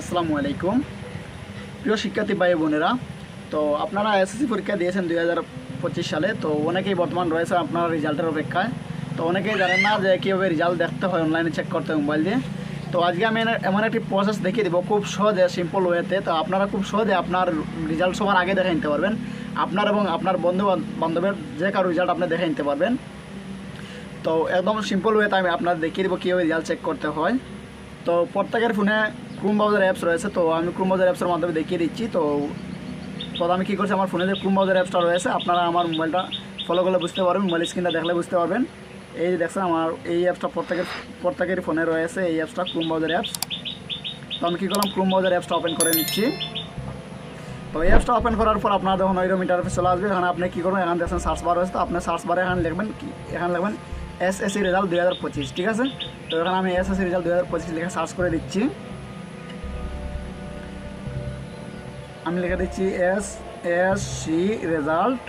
আসসালামু আলাইকুম। প্রিয় শিক্ষার্থী ভাই বোনেরা, তো আপনারা এসএসসি পরীক্ষা দিয়েছেন দুই হাজার পঁচিশ সালে, তো অনেকেই বর্তমান রয়েছে আপনার রেজাল্টের অপেক্ষায়। তো অনেকেই জানেন না যে কীভাবে রেজাল্ট দেখতে হয় অনলাইনে চেক করতে হয় মোবাইল দিয়ে। তো আজকে আমি এমন একটি প্রসেস দেখিয়ে দেবো খুব সহজে সিম্পল ওয়েতে তো। আপনারা খুব সহজে আপনার রেজাল্ট সবার আগে দেখে নিতে পারবেন। আপনার এবং আপনার বন্ধু বান্ধবের যে কারও রেজাল্ট আপনি দেখে নিতে পারবেন। তো একদম সিম্পল ওয়েতে আমি আপনার দেখিয়ে দেবো কীভাবে রেজাল্ট চেক করতে হয়। তো প্রত্যেকের ফোনে ক্রুম ব্রাউজার অ্যাপস রয়েছে, তো আমি ক্রুম ব্রাউজার অ্যাপসের মাধ্যমে দেখিয়ে দিচ্ছি। তো তো আমি কী করছি, আমার ফোনে যে ক্রুম ব্রাউজার অ্যাপসটা রয়েছে, আপনারা আমার মোবাইলটা ফলো করলে বুঝতে পারবেন মোবাইল স্ক্রিনটা দেখলে বুঝতে পারবেন। এই যে দেখছেন, আমার এই অ্যাপসটা প্রত্যেকের প্রত্যেকের ফোনে রয়েছে এই অ্যাপসটা ক্রুম ব্রাউজার অ্যাপস তো আমি কী করলাম ক্রুম ব্রাউজার অ্যাপসটা ওপেন করে নিচ্ছি। তো এই অ্যাপসটা ওপেন করার পর আপনার যখন ওইরকম ইন্টারফেস চলে আসবে। এখানে আপনি কী করবেন, এখানে দেখছেন সার্চ বার রয়েছে, তো আপনি সার্চ বারে এখানে লিখবেন এখানে লিখবেন এস এস সি রেজাল্ট দুই হাজার পঁচিশ, ঠিক আছে? তো এখানে আমি এস এস সি রেজাল্ট দুই হাজার পঁচিশ লিখে সার্চ করে দিচ্ছি। আমি লিখে দিচ্ছি এস এস সি রেজাল্ট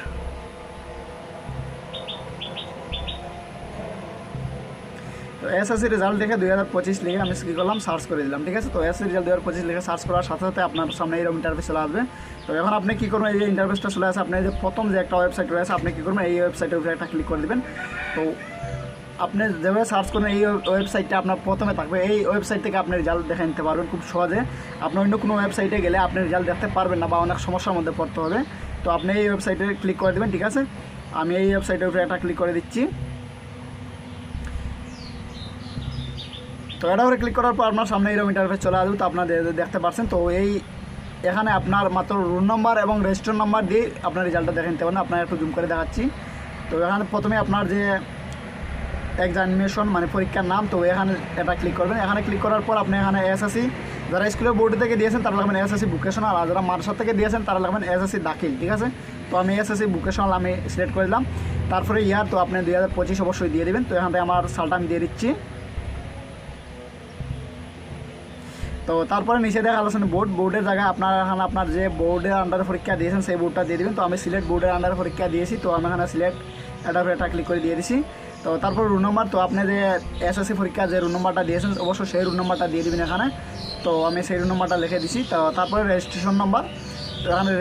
তো এস এসএসসি রেজাল্ট দেখে দুই হাজার পঁচিশ লিখে আমি কী করলাম? সার্চ করে দিলাম, ঠিক আছে? তো এসএসসি রেজাল্ট দুই হাজার পঁচিশ লিখে সার্চ করার সাথে সাথে আপনার সামনে এইরকম ইন্টারফেস চলে আসবে। তো এখন আপনি কী করবেন? এই যে ইন্টারফেসটা চলে আসে, আপনি যে প্রথম যে একটা ওয়েবসাইট রয়েছে, আপনি কী করবেন? এই ওয়েবসাইটের উপরে একটা ক্লিক করে দেবেন। তো আপনি যেভাবে সার্চ করবেন এই ওয়েবসাইটটা আপনার প্রথমে থাকবে। এই ওয়েবসাইট থেকে আপনি রেজাল্ট দেখে নিতে পারবেন খুব সহজে। আপনি অন্য কোনো ওয়েবসাইটে গেলে আপনি রেজাল্ট দেখতে পারবেন না বা অনেক সমস্যার মধ্যে পড়তে হবে। তো আপনি এই ওয়েবসাইটে ক্লিক করে দেবেন, ঠিক আছে? আমি এই ওয়েবসাইটের উপরে একটা ক্লিক করে দিচ্ছি। তো এটা করে ক্লিক করার পর আপনার সামনে এরকম ইন্টারফেস চলে আসবে, তো আপনার দেখতে পাচ্ছেন তো এই এখানে আপনার মাত্র রুম নম্বর এবং রেজিস্টার নাম্বার দিয়ে আপনার রেজাল্টটা দেখে নিতে পারেন আপনার একটু জুম করে দেখাচ্ছি। তো এখানে প্রথমে আপনার যে এক্সামিনেশন মানে পরীক্ষার নাম, তো এখানে এটা ক্লিক করবেন। এখানে ক্লিক করার পর আপনি এখানে এসএসসি যারা স্কুলের বোর্ড থেকে দিয়েছেন, তারা লাগবেন এসএসসি ভোকেশনাল আর যারা মার্শাল থেকে দিয়েছেন, তারা লাগবেন এসএসসি দাখিল, ঠিক আছে? তো আমি এসএসসি ভোকেশনাল আমি সিলেক্ট করে দিলাম। তারপরে ইয়ার তো আপনি দুই হাজার পঁচিশ অবশ্যই দিয়ে দেবেন। তো এখান আমার সালটা আমি দিয়ে দিচ্ছি। তো তারপরে নিচে দেখা যাচ্ছে বোর্ড বোর্ডের জায়গায় আপনার এখানে আপনার যে বোর্ডের আন্ডারে পরীক্ষা দিয়েছেন, সেই বোর্ডটা দিয়ে দেবেন। তো আমি সিলেক্ট বোর্ডের আন্ডারে পরীক্ষা দিয়েছি, তো আমি এখানে সিলেক্ট এটা ক্লিক করে দিয়ে দিছি। তো তারপর রুল নম্বর তো আপনি যে এসএসসি পরীক্ষা যে রুল নম্বরটা দিয়েছেন, অবশ্যই সেই রুল নম্বরটা দিয়ে দেবেন এখানে। তো আমি সেই রুল নম্বরটা লিখে দিছি। তো তারপরে রেজিস্ট্রেশন নম্বর এখানে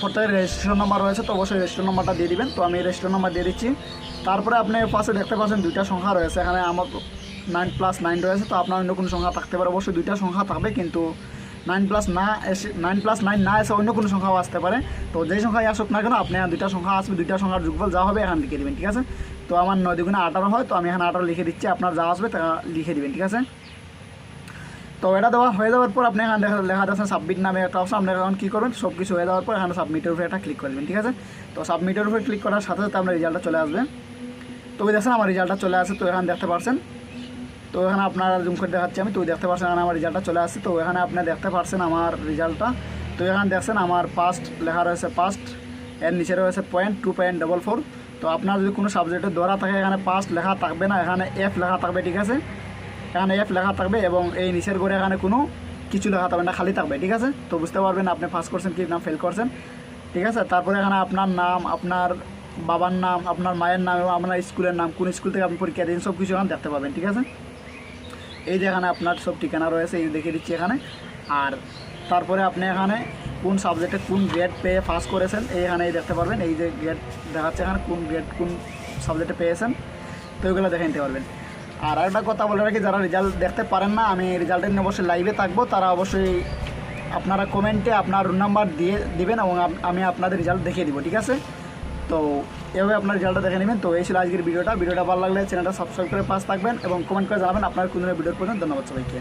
প্রত্যেকের রেজিস্ট্রেশন নম্বর রয়েছে, তো অবশ্যই রেজিস্ট্রেশন নম্বরটা দিয়ে দিবেন। তো আমি রেজিস্ট্রেশন নম্বর দিয়ে দিচ্ছি। তারপরে আপনি পাশে দেখতে পাচ্ছেন দুইটা সংখ্যা রয়েছে। এখানে আমার নাইন প্লাস নাইন রয়েছে, তো আপনার অন্য কোনো সংখ্যা থাকতে পারে। অবশ্যই দুইটা সংখ্যা থাকবে, কিন্তু নাইন প্লাস না এসে নাইন প্লাস নাইন না এসে অন্য কোনো সংখ্যাও আসতে পারে। তো যেই সংখ্যায় আসুক না কেন, আপনি দুইটা সংখ্যা আসবে, দুইটা সংখ্যার যুগফল যা হবে এখানে লিখে দেবেন, ঠিক আছে? তো আমার নয় দুগুণে আঠারো হয়, তো আমি এখানে আঠারো লিখে দিচ্ছি, আপনার যা আসবে তা লিখে দিবেন, ঠিক আছে? তো এটা দেওয়া হয়ে যাওয়ার পর আপনি এখানে দেখা- লেখা যাচ্ছে সাবমিট নামে একটা অপশন আপনি এখন কী করবেন সব কিছু হয়ে যাওয়ার পর এখানে সাবমিটের উপরে একটা ক্লিক করে দেবেন, ঠিক আছে? তো সাবমিটের উপরে ক্লিক করার সাথে সাথে আপনার রেজাল্টটা চলে আসবে। তো ওই দেখছেন আমার রেজাল্টটা চলে আসে, তো এখানে দেখতে পারছেন? তো এখানে আপনারা জুম করে দেখাচ্ছি আমি, তো দেখতে এখানে আমার রেজাল্টটা চলে আসছে তো এখানে আপনি দেখতে পারছেন আমার রেজাল্টটা তো এখানে দেখছেন আমার পাস্ট লেখা রয়েছে পাস্ট এর নিচে রয়েছে point two point double four তো আপনার যদি কোনো সাবজেক্টে ধরা থাকে, এখানে পাস্ট লেখা থাকবে না, এখানে এফ লেখা থাকবে, ঠিক আছে? এখানে এফ লেখা থাকবে এবং এই নিচের করে এখানে কোনো কিছু লেখা থাকবে না, খালি থাকবে, ঠিক আছে? তো বুঝতে পারবেন আপনি পাস করছেন কি না ফেল করছেন, ঠিক আছে? তারপরে এখানে আপনার নাম, আপনার বাবার নাম, আপনার মায়ের নাম এবং আপনার স্কুলের নাম, কোন স্কুল থেকে আপনি পরীক্ষা দিন সব কিছু এখানে দেখতে পাবেন, ঠিক আছে? এই যে এখানে আপনার সব ঠিকানা রয়েছে, এই দেখে দিচ্ছি এখানে। আর তারপরে আপনি এখানে কোন সাবজেক্টে কোন গ্রেড পেয়ে পাস করেছেন, এই এখানে এই দেখতে পারবেন। এই যে গ্রেড দেখাচ্ছে এখানে কোন গ্রেড কোন সাবজেক্টে পেয়েছেন, তো ওইগুলো দেখে নিতে পারবেন। আর একটা কথা বলে রাখি, যারা রেজাল্ট দেখতে পারেন না, আমি রেজাল্টের নিয়ে অবশ্যই লাইভে থাকব। তারা অবশ্যই আপনারা কমেন্টে আপনার রুম নাম্বার দিয়ে দিবেন এবং আমি আপনাদের রেজাল্ট দেখিয়ে দিব, ঠিক আছে? তো এভাবে আপনার রেজাল্টটা দেখে নেবেন। তো এই ছিল আজকের ভিডিওটা। ভিডিওটা ভালো লাগলে চ্যানেলটা সাবস্ক্রাইব করে পাস থাকবেন এবং কমেন্ট করে জানাবেন আপনার কোন ভিডিওর পর্যন্ত ধন্যবাদ সবাইকে।